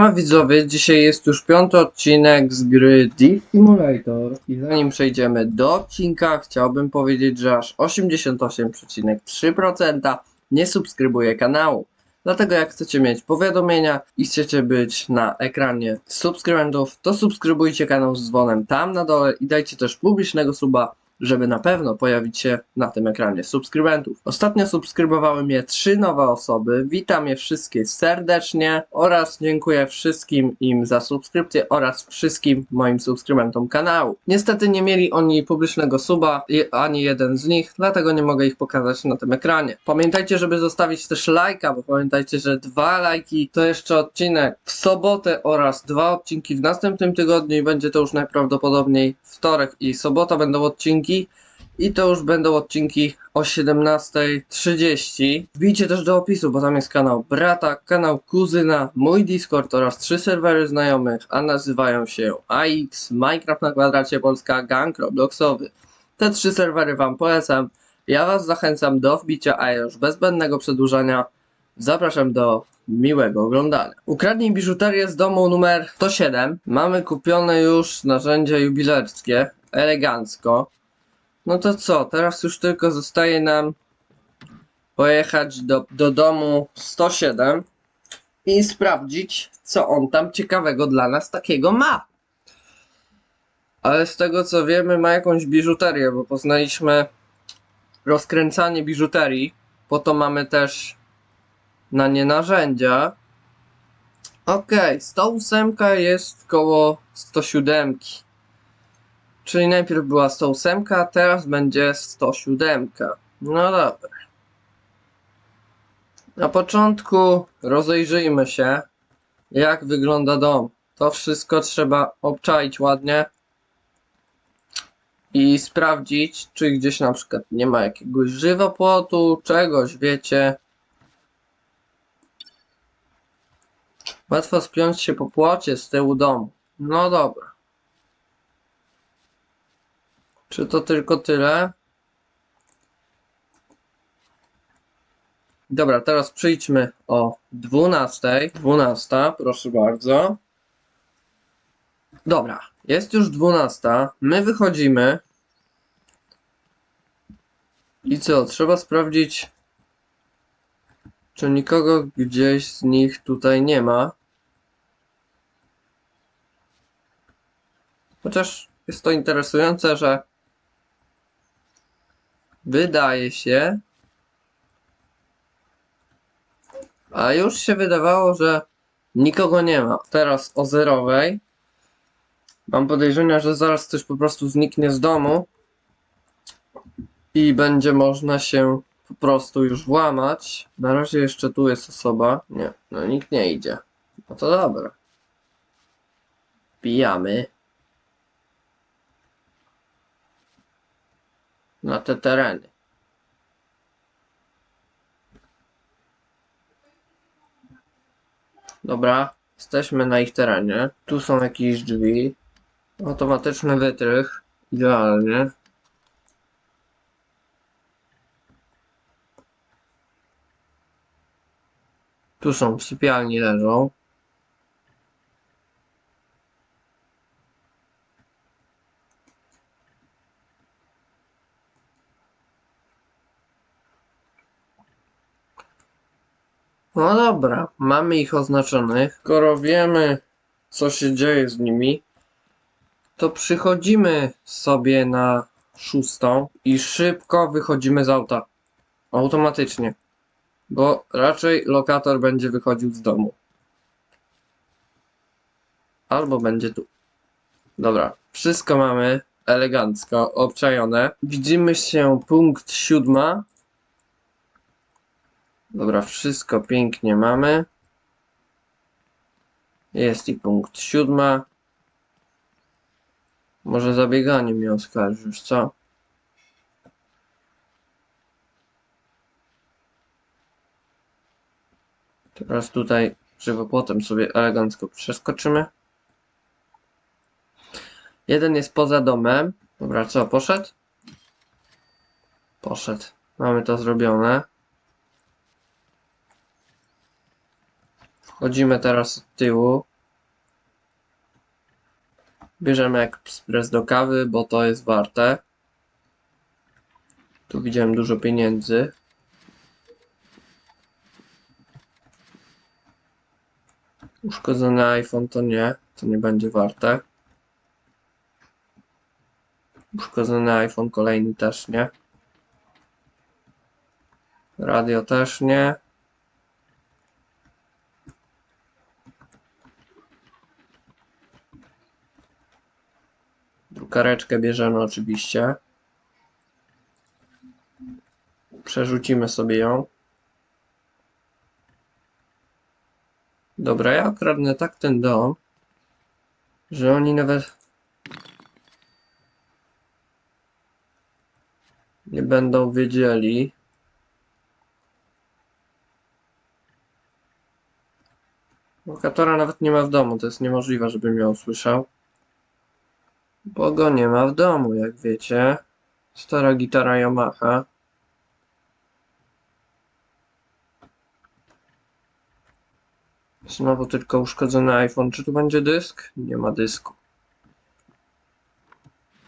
Siema widzowie, dzisiaj jest już piąty odcinek z gry Deep Simulator i zanim przejdziemy do odcinka, chciałbym powiedzieć, że aż 88,3% nie subskrybuje kanału. Dlatego jak chcecie mieć powiadomienia i chcecie być na ekranie subskrybentów, to subskrybujcie kanał z dzwonem tam na dole i dajcie też publicznego suba, żeby na pewno pojawić się na tym ekranie subskrybentów. Ostatnio subskrybowały mnie trzy nowe osoby. Witam je wszystkie serdecznie oraz dziękuję wszystkim im za subskrypcję oraz wszystkim moim subskrybentom kanału. Niestety nie mieli oni publicznego suba, ani jeden z nich, dlatego nie mogę ich pokazać na tym ekranie. Pamiętajcie, żeby zostawić też lajka, bo pamiętajcie, że dwa lajki to jeszcze odcinek w sobotę oraz dwa odcinki w następnym tygodniu i będzie to już najprawdopodobniej wtorek i sobota będą odcinki i to już będą odcinki o 17.30. Wbijcie też do opisu, bo tam jest kanał brata, kanał kuzyna, mój Discord oraz trzy serwery znajomych, a nazywają się AX, Minecraft na kwadracie Polska, Gang Robloxowy. Te trzy serwery wam polecam. Ja was zachęcam do wbicia, a już bez zbędnego przedłużania zapraszam do miłego oglądania. Ukradnij biżuterię z domu numer 107. Mamy kupione już narzędzia jubilerskie, elegancko. No to co, teraz już tylko zostaje nam pojechać do, do domu 107 i sprawdzić, co on tam ciekawego dla nas takiego ma. Ale z tego co wiemy, ma jakąś biżuterię, bo poznaliśmy rozkręcanie biżuterii. Po to mamy też na nie narzędzia. Okej, 108 jest koło 107. Czyli najpierw była 108, a teraz będzie 107. No dobra. Na początku rozejrzyjmy się, jak wygląda dom. To wszystko trzeba obczaić ładnie i sprawdzić, czy gdzieś na przykład nie ma jakiegoś żywopłotu, czegoś, wiecie. Łatwo spiąć się po płocie z tyłu domu. No dobra. Czy to tylko tyle? Dobra, teraz przyjdźmy o 12. 12, proszę bardzo. Dobra, jest już 12. My wychodzimy. I co? Trzeba sprawdzić, czy nikogo gdzieś z nich tutaj nie ma. Chociaż jest to interesujące, że wydaje się, a już się wydawało, że nikogo nie ma. Teraz o zerowej. Mam podejrzenia, że zaraz ktoś po prostu zniknie z domu i będzie można się po prostu już włamać. Na razie jeszcze tu jest osoba. Nie, no nikt nie idzie. No to dobra. Pijamy. Na te tereny. Dobra, jesteśmy na ich terenie. Tu są jakieś drzwi. Automatyczny wytrych. Idealnie. Tu są w sypialni leżą. No dobra, mamy ich oznaczonych. Skoro wiemy, co się dzieje z nimi, to przychodzimy sobie na szóstą i szybko wychodzimy z auta. Automatycznie. Bo raczej lokator będzie wychodził z domu. Albo będzie tu. Dobra, wszystko mamy elegancko obczajone. Widzimy się punkt siódma. Dobra, wszystko pięknie mamy. Jest i punkt siódma. Może zabieganie mnie oskarżysz, co? Teraz tutaj żywopłotem sobie elegancko przeskoczymy. Jeden jest poza domem. Dobra, co, poszedł? Poszedł. Mamy to zrobione. Chodzimy teraz od tyłu. Bierzemy ekspres do kawy, bo to jest warte. Tu widziałem dużo pieniędzy. Uszkodzony iPhone to nie, to nie będzie warte. Uszkodzony iPhone kolejny też nie. Radio też nie. Drukareczkę bierzemy oczywiście. Przerzucimy sobie ją. Dobra, ja okradnę tak ten dom, że oni nawet nie będą wiedzieli. Lokatora nawet nie ma w domu, to jest niemożliwe, żeby mnie usłyszał. Bo go nie ma w domu, jak wiecie. Stara gitara Yamaha. Znowu tylko uszkodzony iPhone. Czy tu będzie dysk? Nie ma dysku.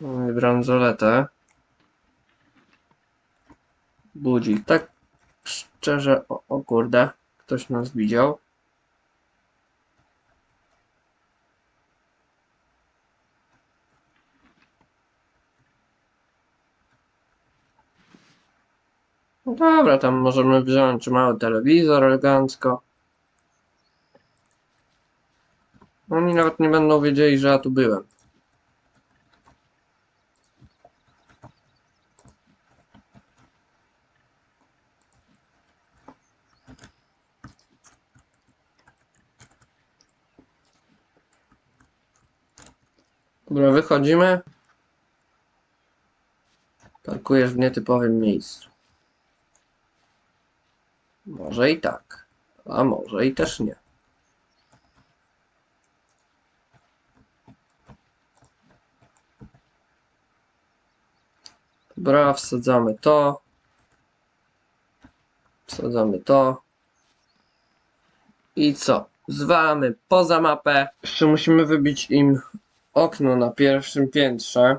Mamy bransoletę. Budzik. Tak szczerze, o, o kurde, ktoś nas widział. Dobra, tam możemy wziąć mały telewizor elegancko. Oni nawet nie będą wiedzieli, że ja tu byłem. Dobra, wychodzimy. Parkujesz w nietypowym miejscu. Może i tak, a może i też nie. Dobra, wsadzamy to. Wsadzamy to. I co? Zwalamy poza mapę. Jeszcze musimy wybić im okno na pierwszym piętrze.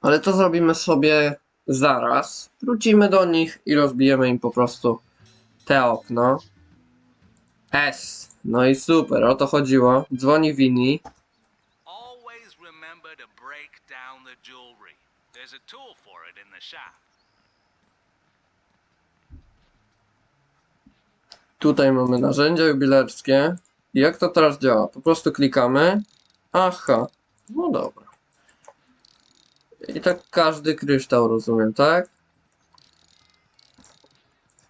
Ale to zrobimy sobie zaraz. Wrócimy do nich i rozbijemy im po prostu te okno. S. No i super, o to chodziło. Dzwoni Winnie. Always remember to break down the jewelry. There's a tool for it in the shop. Tutaj mamy narzędzia jubilerskie. Jak to teraz działa? Po prostu klikamy. Aha, no dobra. I tak każdy kryształ rozumiem, tak?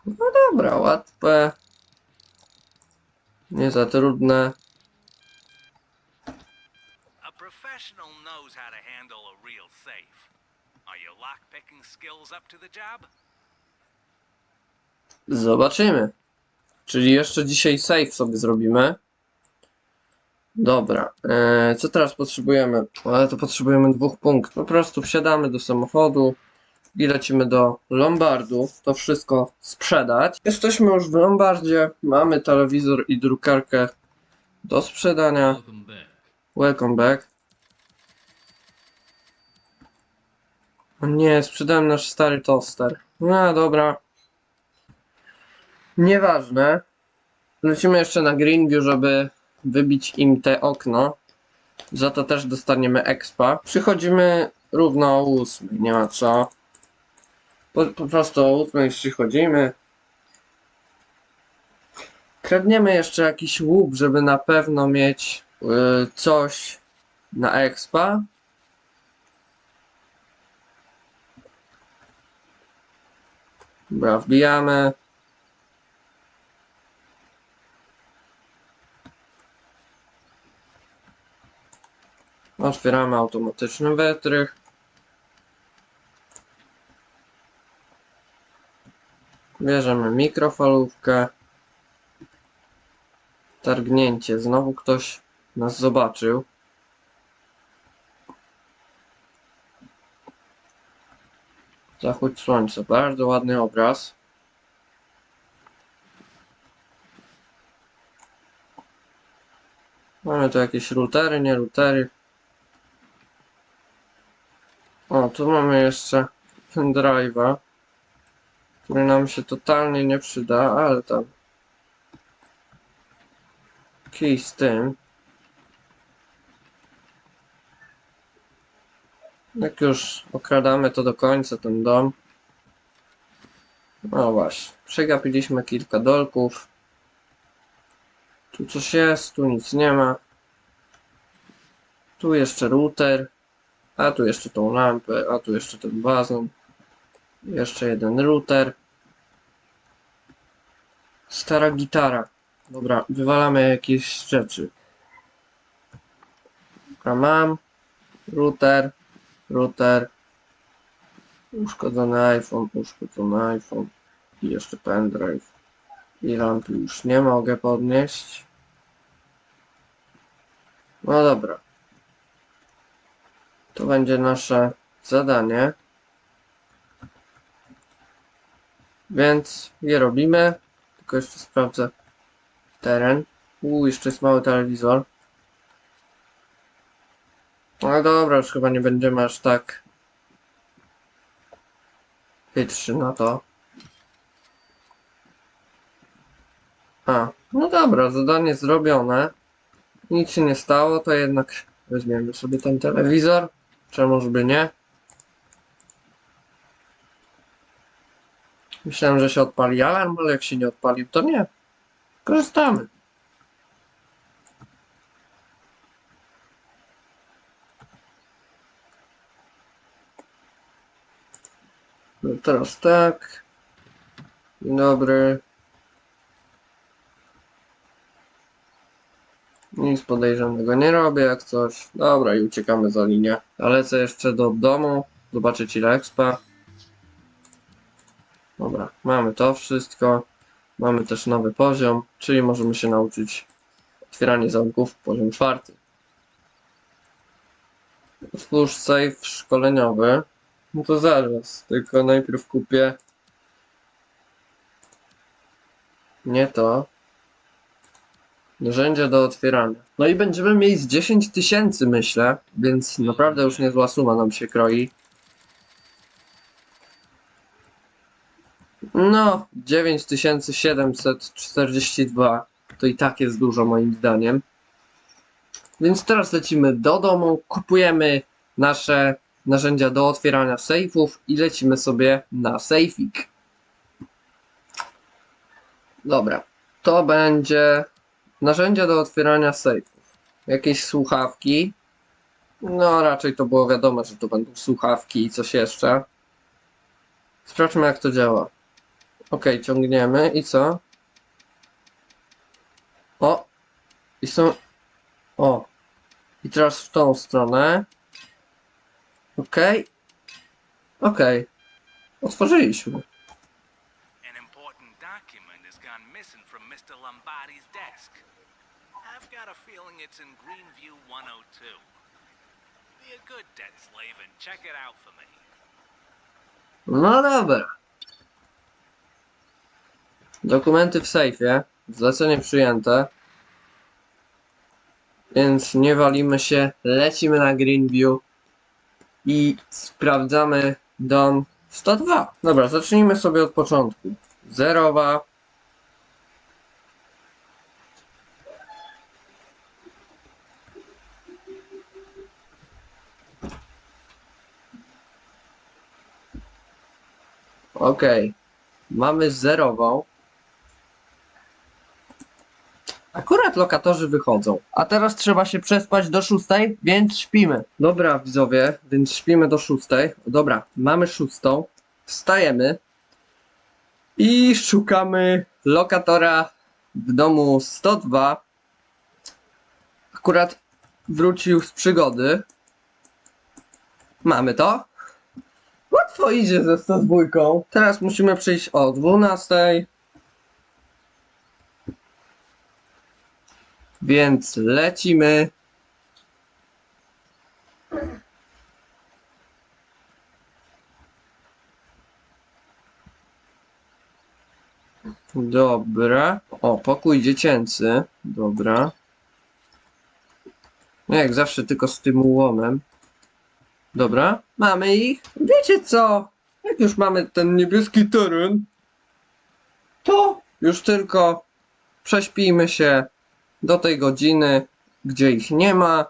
No dobra, łatwe. Nie za trudne. A professional knows how to handle a real safe. Are your lockpicking skills up to the job? Zobaczymy. Czyli jeszcze dzisiaj save sobie zrobimy. Dobra. Eee, co teraz potrzebujemy? Ale to potrzebujemy dwóch punktów. Po prostu wsiadamy do samochodu i lecimy do Lombardu. To wszystko sprzedać. Jesteśmy już w Lombardzie. Mamy telewizor i drukarkę do sprzedania. Welcome back. O nie, sprzedałem nasz stary toster. No dobra. Nieważne. Lecimy jeszcze na Greenview, żeby wybić im te okno. Za to też dostaniemy expa. Przychodzimy równo o 8, nie ma co. Po, po prostu o 8 przychodzimy. Kradniemy jeszcze jakiś łup, żeby na pewno mieć y, coś na expa. Dobra, wbijamy. Otwieramy automatyczny wytrych. Bierzemy mikrofalówkę. Targnięcie. Znowu ktoś nas zobaczył. Zachód słońca. Bardzo ładny obraz. Mamy tu jakieś routery, nie routery. O, tu mamy jeszcze pendrive'a, który nam się totalnie nie przyda, ale tam kij z tym. Jak już okradamy to do końca ten dom. No właśnie, przegapiliśmy kilka dolków. Tu coś jest, tu nic nie ma. Tu jeszcze router, a tu jeszcze tą lampę, a tu jeszcze ten bazon. Jeszcze jeden router. Stara gitara. Dobra, wywalamy jakieś rzeczy. Dobra, mam. Router, router. Uszkodzony iPhone, uszkodzony iPhone. I jeszcze pendrive. I lampy już nie mogę podnieść. No dobra. To będzie nasze zadanie. Więc je robimy. Tylko jeszcze sprawdzę teren. Uuu, jeszcze jest mały telewizor. No dobra, już chyba nie będziemy aż tak chytrzy na to. A, no dobra, zadanie zrobione. Nic się nie stało, to jednak weźmiemy sobie ten telewizor. Czemuż by nie? Myślałem, że się odpali alarm, ale jak się nie odpalił, to nie. Korzystamy. No teraz tak. Dzień dobry. Nic podejrzanego nie robię jak coś. Dobra i uciekamy za linię. A lecę jeszcze do domu. Zobaczyć ile expa. Dobra, mamy to wszystko. Mamy też nowy poziom, czyli możemy się nauczyć otwieranie zamków poziom czwarty. Otwórz safe szkoleniowy. No to zaraz, tylko najpierw kupię nie to. Narzędzia do otwierania. No i będziemy mieli z 10 tysięcy myślę, więc naprawdę już niezła suma nam się kroi. No, 9742 to i tak jest dużo moim zdaniem. Więc teraz lecimy do domu, kupujemy nasze narzędzia do otwierania sejfów i lecimy sobie na sejfik. Dobra, to będzie narzędzia do otwierania sejfów. Jakieś słuchawki. No, raczej to było wiadomo, że to będą słuchawki i coś jeszcze. Sprawdźmy jak to działa. Ok, ciągniemy i co? O! I są... O! I teraz w tą stronę. Ok. Ok. Otworzyliśmy. An important document has gone missing from Mr. Lombardi's desk. I've got a feeling it's in Greenview 102. Be a good debt slave and check it out for me. No dobra. Dokumenty w sejfie. Zlecenie przyjęte. Więc nie walimy się. Lecimy na Greenview. I sprawdzamy dom 102. Dobra, zacznijmy sobie od początku. Zerowa. Okej. Mamy zerową. Lokatorzy wychodzą. A teraz trzeba się przespać do szóstej, więc śpimy. Dobra, widzowie, więc śpimy do szóstej. Dobra, mamy szóstą. Wstajemy. I szukamy lokatora w domu 102. Akurat wrócił z przygody. Mamy to. Łatwo idzie ze 102. Teraz musimy przyjść o 12. Więc lecimy. Dobra. O, pokój dziecięcy. Dobra. No jak zawsze tylko z tym łomem. Dobra, mamy ich. Wiecie co? Jak już mamy ten niebieski teren, to już tylko prześpijmy się do tej godziny, gdzie ich nie ma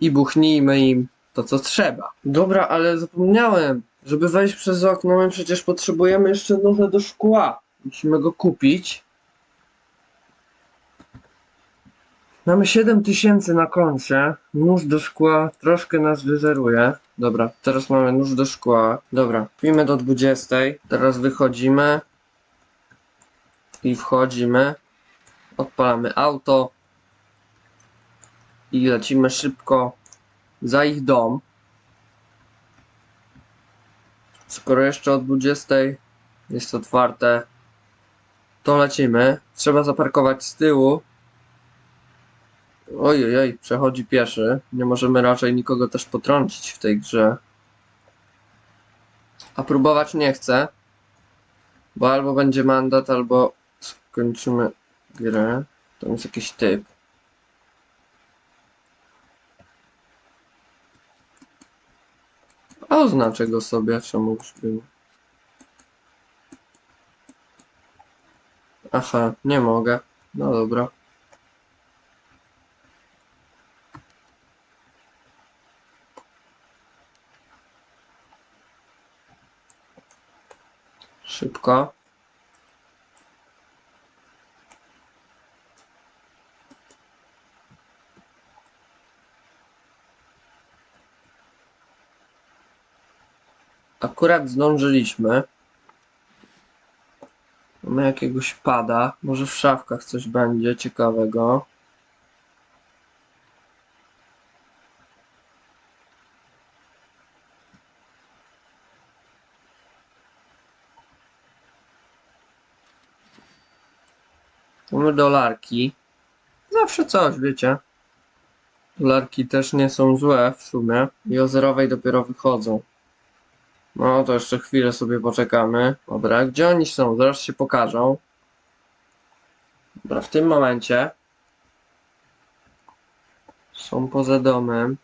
i buchnijmy im to, co trzeba. Dobra, ale zapomniałem, żeby wejść przez okno, my przecież potrzebujemy jeszcze noże do szkła. Musimy go kupić. Mamy 7000 na koncie. Nóż do szkła troszkę nas wyzeruje. Dobra, teraz mamy nóż do szkła. Dobra, pijmy do 20. Teraz wychodzimy. I wchodzimy. Odpalamy auto. I lecimy szybko za ich dom. Skoro jeszcze o 20 jest otwarte, to lecimy. Trzeba zaparkować z tyłu. Ojej, oj, przechodzi pieszy. Nie możemy raczej nikogo też potrącić w tej grze. A próbować nie chcę. Bo albo będzie mandat, albo skończymy grę. Tam jest jakiś typ. Oznaczę go sobie, czemu już był. Aha, nie mogę. No dobra. Szybko. Akurat zdążyliśmy. Mamy jakiegoś pada. Może w szafkach coś będzie ciekawego. Mamy dolarki. Zawsze coś, wiecie. Dolarki też nie są złe w sumie. I o zerowej dopiero wychodzą. No to jeszcze chwilę sobie poczekamy. Dobra, gdzie oni są? Zaraz się pokażą. Dobra, w tym momencie są poza domem.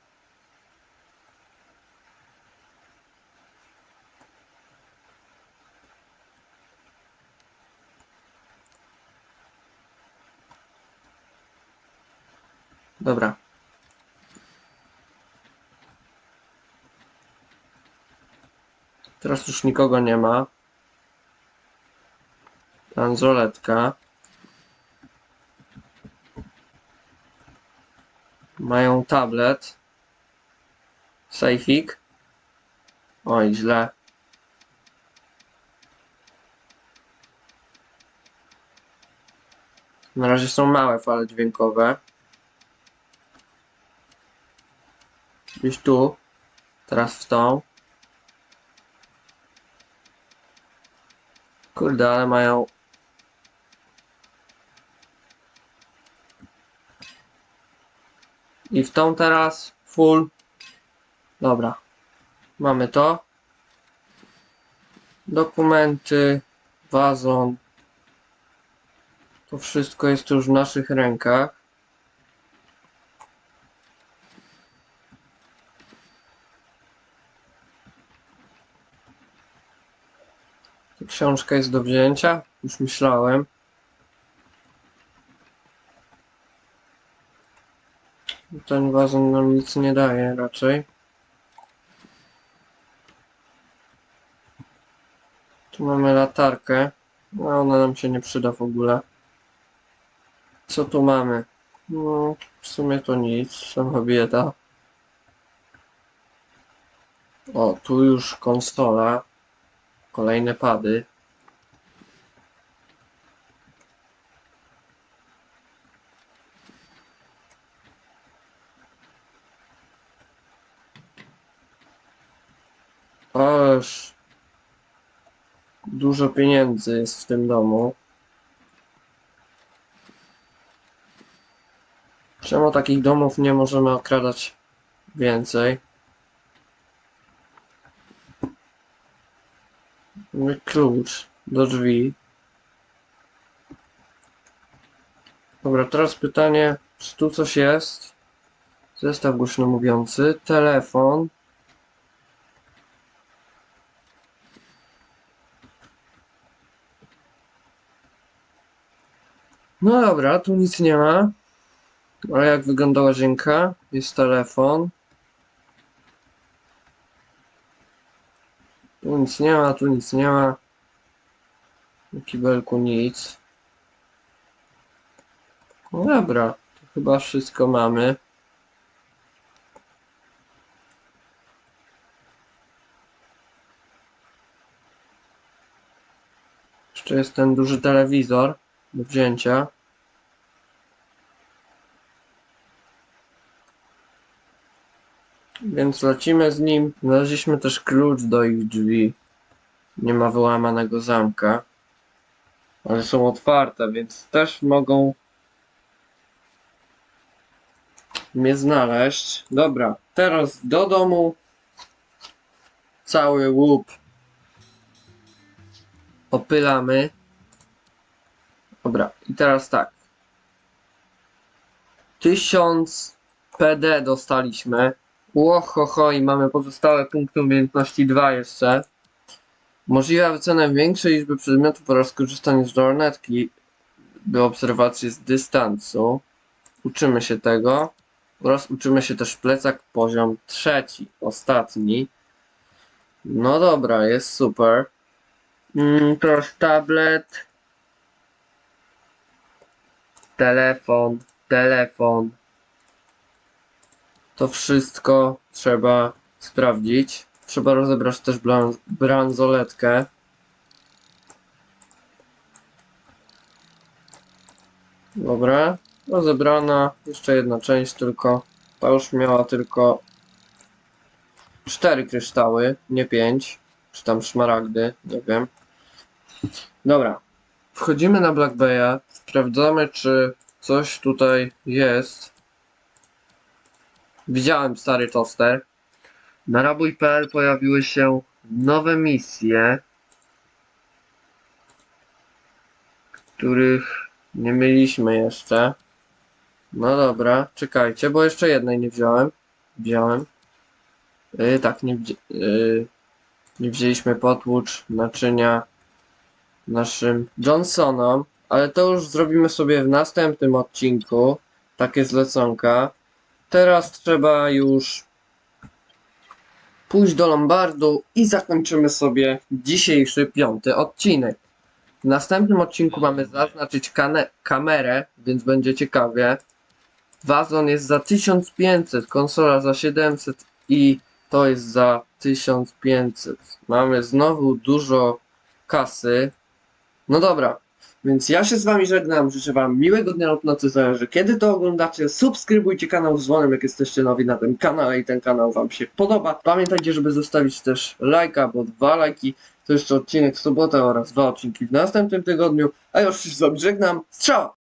Dobra. Teraz już nikogo nie ma. Bransoletka. Mają tablet. Sejfik. Oj, źle. Na razie są małe fale dźwiękowe. Gdzieś tu. Teraz w tą. Kurde, ale mają. I w tą teraz full. Dobra. Mamy to. Dokumenty, wazon. To wszystko jest już w naszych rękach. Książka jest do wzięcia. Już myślałem. Ten wazon nam nic nie daje raczej. Tu mamy latarkę. No ona nam się nie przyda w ogóle. Co tu mamy? No, w sumie to nic. Sama bieda. O, tu już konsola. Kolejne pady. Ależ dużo pieniędzy jest w tym domu. Czemu takich domów nie możemy okradać więcej? Mamy klucz do drzwi. Dobra, teraz pytanie, czy tu coś jest? Zestaw głośno mówiący, telefon. No dobra, tu nic nie ma. Ale jak wygląda łazienka? Jest telefon. Tu nic nie ma, tu nic nie ma. Na kibelku nic. No dobra, to chyba wszystko mamy. Jeszcze jest ten duży telewizor do wzięcia. Więc lecimy z nim. Znaleźliśmy też klucz do ich drzwi. Nie ma wyłamanego zamka. Ale są otwarte, więc też mogą mnie znaleźć. Dobra, teraz do domu. Cały łup opylamy. Dobra, i teraz tak. 1000 PD dostaliśmy. Łohoho i mamy pozostałe punkty umiejętności 2 jeszcze. Możliwa wycena większej liczby przedmiotów oraz korzystanie z lornetki do obserwacji z dystansu. Uczymy się tego. Oraz uczymy się też plecak poziom trzeci, ostatni. No dobra, jest super. Mm, teraz tablet. Telefon, telefon. To wszystko trzeba sprawdzić. Trzeba rozebrać też bransoletkę. Dobra, rozebrana. Jeszcze jedna część tylko. Ta już miała tylko cztery kryształy, nie pięć. Czy tam szmaragdy, nie wiem. Dobra. Wchodzimy na Black Bay'a. Sprawdzamy, czy coś tutaj jest. Widziałem stary toster. Na rabój.pl pojawiły się nowe misje, których nie mieliśmy jeszcze. No dobra, czekajcie, bo jeszcze jednej nie wziąłem. Wziąłem. Yy, tak, nie, wzi- yy, nie wzięliśmy potłucz naczynia naszym Johnsonom, ale to już zrobimy sobie w następnym odcinku. Takie zleconka. Teraz trzeba już pójść do Lombardu i zakończymy sobie dzisiejszy piąty odcinek. W następnym odcinku mamy zaznaczyć kamerę, więc będzie ciekawie. Wazon jest za 1500, konsola za 700 i to jest za 1500. Mamy znowu dużo kasy. No dobra, więc ja się z wami żegnam, życzę wam miłego dnia lub nocy, zależy kiedy to oglądacie. Subskrybujcie kanał z dzwonem, jak jesteście nowi na tym kanale i ten kanał wam się podoba. Pamiętajcie, żeby zostawić też lajka, bo dwa lajki to jeszcze odcinek w sobotę oraz dwa odcinki w następnym tygodniu. A już się z wami żegnam. Strzała!